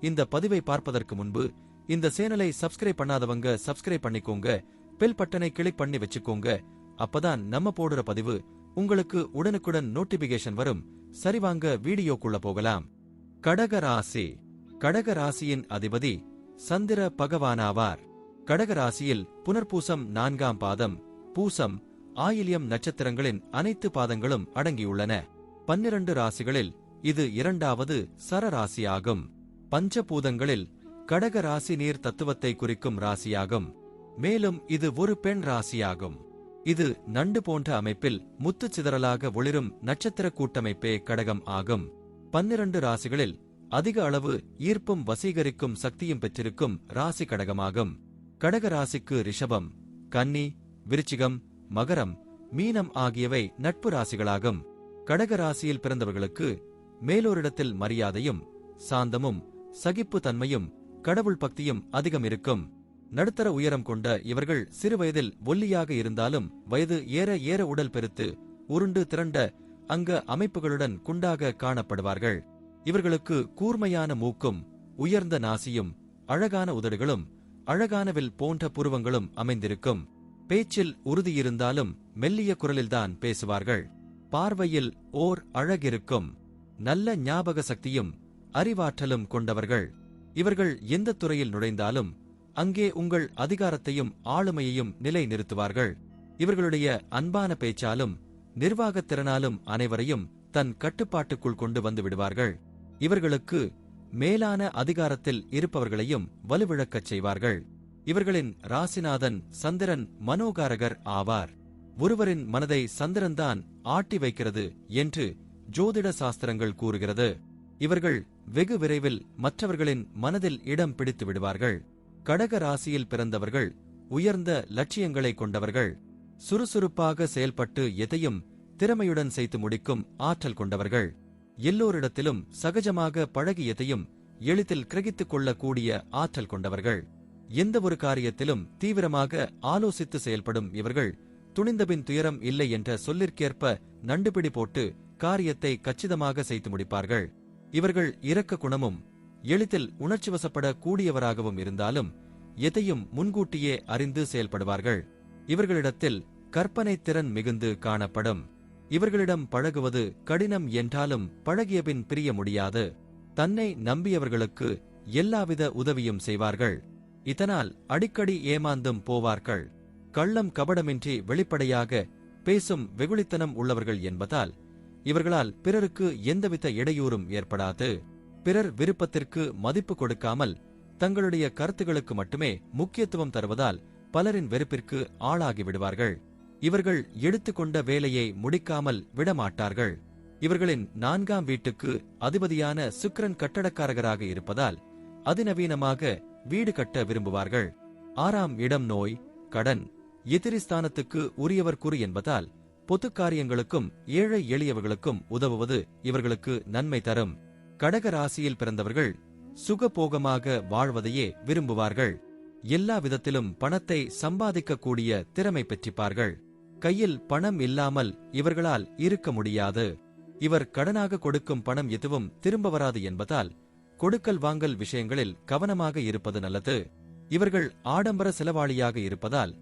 இந்த பதிவை பார்ப்பதற்கு முன்பு இந்த சேனலை சப்ஸ்கிரைப் பண்ணாதவங்க சப்ஸ்கிரைப் பண்ணிக்கோங்க பெல் பட்டனை கிளிக் பண்ணி வச்சுக்கோங்க. அப்பதான் நம்ம போடுற பதிவு உங்களுக்கு உடனுக்குடன் நோட்டிபிகேஷன் வரும். சரிவாங்க வீடியோக்குள்ள போகலாம். கடக ராசி கடக ராசியின் அதிபதி சந்திர பகவானாவார். கடக ராசியில் புனர்பூசம் நான்காம் பாதம் பூசம் ஆயிலியம் நட்சத்திரங்களின் அனைத்து பாதங்களும் அடங்கியுள்ளன. பன்னிரண்டு ராசிகளில் இது இரண்டாவது சரராசியாகும். பஞ்சபூதங்களில் கடக ராசி நீர் தத்துவத்தை குறிக்கும் ராசியாகும். மேலும் இது ஒரு பெண் ராசியாகும். இது நண்டு போன்ற அமைப்பில் முத்துச் சிதறலாக ஒளிரும் நட்சத்திர கூட்டமைப்பே கடகம் ஆகும். பன்னிரண்டு ராசிகளில் அதிக அளவு ஈர்ப்பும் வசீகரிக்கும் சக்தியும் பெற்றிருக்கும் ராசி கடகமாகும். கடக ராசிக்கு ரிஷபம் கன்னி விருச்சிகம் மகரம் மீனம் ஆகியவை நட்பு ராசிகளாகும். கடக ராசியில் பிறந்தவர்களுக்கு மேலோரிடத்தில் மரியாதையும் சாந்தமும் சகிப்பு தன்மையும் கடவுள் பக்தியும் அதிகம் இருக்கும். நடுத்தர உயரம் கொண்ட இவர்கள் சிறுவயதில் ஒல்லியாக இருந்தாலும் வயது ஏற ஏற உடல் பெருத்து உருண்டு திரண்ட அங்க அமைப்புகளுடன் குண்டாக காணப்படுவார்கள். இவர்களுக்கு கூர்மையான மூக்கும் உயர்ந்த நாசியும் அழகான உதடுகளும் அழகானவில் போன்ற புருவங்களும் அமைந்திருக்கும். பேச்சில் உறுதியிருந்தாலும் மெல்லிய குரலில்தான் பேசுவார்கள். பார்வையில் ஓர் அழகிருக்கும். நல்ல ஞாபக சக்தியும் அறிவாற்றலும் கொண்டவர்கள். இவர்கள் எந்த துறையில் நுழைந்தாலும் அங்கே உங்கள் அதிகாரத்தையும் ஆளுமையையும் நிலைநிறுத்துவார்கள். இவர்களுடைய அன்பான பேச்சாலும் நிர்வாகத் திறனாலும் அனைவரையும் தன் கட்டுப்பாட்டுக்குள் கொண்டு வந்து விடுவார்கள். இவர்களுக்கு மேலான அதிகாரத்தில் இருப்பவர்களையும் வலுவிழக்கச் செய்வார்கள். இவர்களின் ராசிநாதன் சந்திரன் மனோகாரகர் ஆவார். ஒருவரின் மனதை சந்திரன்தான் ஆட்டி வைக்கிறது என்று ஜோதிட சாஸ்திரங்கள் கூறுகிறது. இவர்கள் வெகு விரைவில் மற்றவர்களின் மனதில் இடம் பிடித்து விடுவார்கள். கடக ராசியில் பிறந்தவர்கள் உயர்ந்த லட்சியங்களை கொண்டவர்கள் சுறுசுறுப்பாக செயல்பட்டு எதையும் திறமையுடன் செய்து முடிக்கும் ஆற்றல் கொண்டவர்கள். எல்லோரிடத்திலும் சகஜமாக பழகியதையும் எளிதில் கிரகித்துக் கொள்ளக்கூடிய ஆற்றல் கொண்டவர்கள். எந்த ஒரு காரியத்திலும் தீவிரமாக ஆலோசித்து செயல்படும் இவர்கள் துணிந்தபின் துயரம் இல்லை என்ற சொல்லிற்கேற்ப நண்டுபிடி போட்டு காரியத்தை கச்சிதமாக செய்து முடிப்பார்கள். இவர்கள் இரக்க குணமும் எளிதில் உணர்ச்சிவசப்பட கூடியவராகவும் இருந்தாலும் எதையும் முன்கூட்டியே அறிந்து செயல்படுவார்கள். இவர்களிடத்தில் கற்பனை திறன் மிகுந்து காணப்படும். இவர்களிடம் பழகுவது கடினம் என்றாலும் பழகியபின் பிரிய முடியாது. தன்னை நம்பியவர்களுக்கு எல்லாவித உதவியும் செய்வார்கள். இதனால் அடிக்கடி ஏமாந்தும் போவார்கள். கள்ளம் கபடமின்றி வெளிப்படையாக பேசும் வெகுளித்தனம் உள்ளவர்கள் என்பதால் இவர்களால் பிறருக்கு எந்தவித இடையூறும் ஏற்படாது. பிறர் விருப்பத்திற்கு மதிப்பு கொடுக்காமல் தங்களுடைய கருத்துகளுக்கு மட்டுமே முக்கியத்துவம் தருவதால் பலரின் வெறுப்பிற்கு ஆளாகி விடுவார்கள். இவர்கள் எடுத்துக்கொண்ட வேலையை முடிக்காமல் விடமாட்டார்கள். இவர்களின் நான்காம் வீட்டுக்கு அதிபதியான சுக்ரன் கட்டடக்காரகராக இருப்பதால் அதிநவீனமாக வீடு கட்ட விரும்புவார்கள். ஆறாம் இடம் நோய் கடன் எதிரிஸ்தானத்துக்கு உரியவர் கூறு என்பதால் பொது காரியங்களுக்கும் ஏழை எளியவர்களுக்கும் உதவுவது இவர்களுக்கு நன்மை தரும். கடக ராசியில் பிறந்தவர்கள் சுகபோகமாக வாழ்வதையே விரும்புவார்கள். எல்லா விதத்திலும் பணத்தை சம்பாதிக்கக்கூடிய திறமை பெற்றிப்பார்கள். கையில் பணம் இல்லாமல் இவர்களால் இருக்க முடியாது. இவர் கடனாக கொடுக்கும் பணம் எதுவும் திரும்ப வராது என்பதால் கொடுக்கல் வாங்கல் விஷயங்களில் கவனமாக இருப்பது நல்லது. இவர்கள் ஆடம்பர செலவாளியாக இருப்பதால்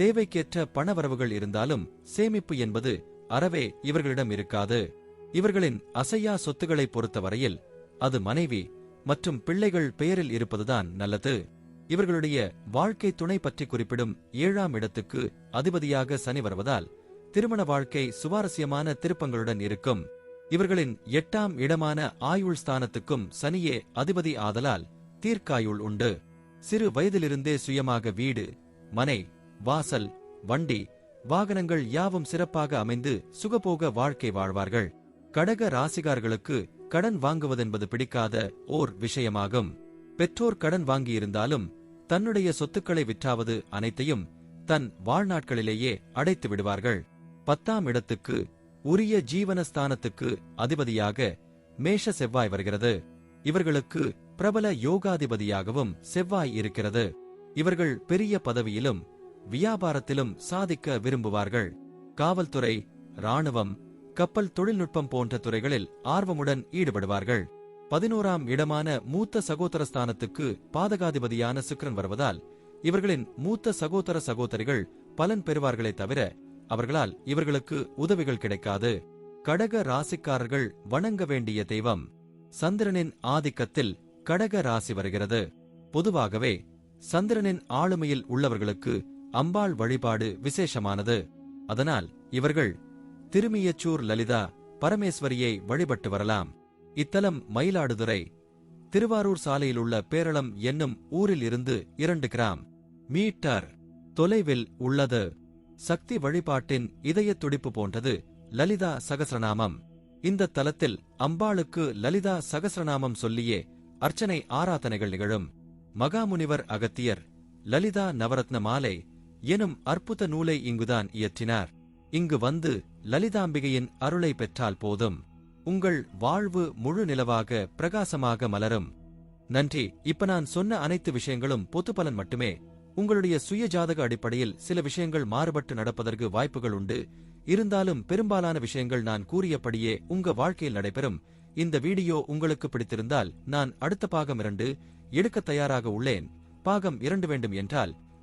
தேவைக்கேற்ற பணவரவுகள் இருந்தாலும் சேமிப்பு என்பது அறவே இவர்களிடம் இருக்காது. இவர்களின் அசையா சொத்துக்களை பொறுத்தவரையில் அது மனைவி மற்றும் பிள்ளைகள் பெயரில் இருப்பதுதான் நல்லது. இவர்களுடைய வாழ்க்கை துணை பற்றி குறிப்பிடும் ஏழாம் இடத்துக்கு அதிபதியாக சனி வருவதால் திருமண வாழ்க்கை சுவாரஸ்யமான திருப்பங்களுடன் இருக்கும். இவர்களின் எட்டாம் இடமான ஆயுள் ஸ்தானத்துக்கும் சனியே அதிபதி ஆதலால் தீர்க்காயுள் உண்டு. சிறு வயதிலிருந்தே சுயமாக வீடு மனை வாசல் வண்டி வாகனங்கள் யாவும் சிறப்பாக அமைந்து சுகபோக வாழ்க்கை வாழ்வார்கள். கடக ராசிகார்களுக்கு கடன் வாங்குவதென்பது பிடிக்காத ஓர் விஷயமாகும். பெற்றோர் கடன் வாங்கியிருந்தாலும் தன்னுடைய சொத்துக்களை விற்றாவது அனைத்தையும் தன் வாழ்நாட்களிலேயே அடைத்து விடுவார்கள். பத்தாம் இடத்துக்கு உரிய ஜீவனஸ்தானத்துக்கு அதிபதியாக மேஷ செவ்வாய் வருகிறது. இவர்களுக்கு பிரபல யோகாதிபதியாகவும் செவ்வாய் இருக்கிறது. இவர்கள் பெரிய பதவியிலும் வியாபாரத்திலும் சாதிக்க விரும்புவார்கள். காவல்துறை ராணுவம் கப்பல் தொழில்நுட்பம் போன்ற துறைகளில் ஆர்வமுடன் ஈடுபடுவார்கள். பதினோராம் இடமான மூத்த சகோதர ஸ்தானத்துக்கு பாதகாதிபதியான சுக்ரன் வருவதால் இவர்களின் மூத்த சகோதர சகோதரிகள் பலன் பெறுவார்களே தவிர அவர்களால் இவர்களுக்கு உதவிகள் கிடைக்காது. கடக ராசிக்காரர்கள் வணங்க வேண்டிய தெய்வம். சந்திரனின் ஆதிக்கத்தில் கடக ராசி வருகிறது. பொதுவாகவே சந்திரனின் ஆளுமையில் உள்ளவர்களுக்கு அம்பாள் வழிபாடு விசேஷமானது. அதனால் இவர்கள் திருமியச்சூர் லலிதா பரமேஸ்வரியை வழிபட்டு வரலாம். இத்தலம் மயிலாடுதுறை திருவாரூர் சாலையில் உள்ள பேரளம் என்னும் ஊரில் இருந்து இரண்டு கிராம் மீட்டர் தொலைவில் உள்ளது. சக்தி வழிபாட்டின் இதய துடிப்பு போன்றது லலிதா சகசிரநாமம். இந்த தலத்தில் அம்பாளுக்கு லலிதா சகசிரநாமம் சொல்லியே அர்ச்சனை ஆராதனைகள் நிகழும். மகாமுனிவர் அகத்தியர் லலிதா நவரத்ன மாலை எனும் அற்புத நூலை இங்குதான் இயற்றினார். இங்கு வந்து லலிதாம்பிகையின் அருளை பெற்றால் போதும். உங்கள் வாழ்வு முழு நிலவாக பிரகாசமாக மலரும். நன்றி. இப்ப நான் சொன்ன அனைத்து விஷயங்களும் பொதுப்பலன் மட்டுமே. உங்களுடைய சுய ஜாதக அடிப்படையில் சில விஷயங்கள் மாறுபட்டு நடப்பதற்கு வாய்ப்புகள் உண்டு. இருந்தாலும் பெரும்பாலான விஷயங்கள் நான் கூறியபடியே உங்க வாழ்க்கையில் நடைபெறும். இந்த வீடியோ உங்களுக்கு பிடித்திருந்தால் நான் அடுத்த பாகம் இரண்டு எடுக்க தயாராக உள்ளேன். பாகம் இரண்டு வேண்டும் என்றால்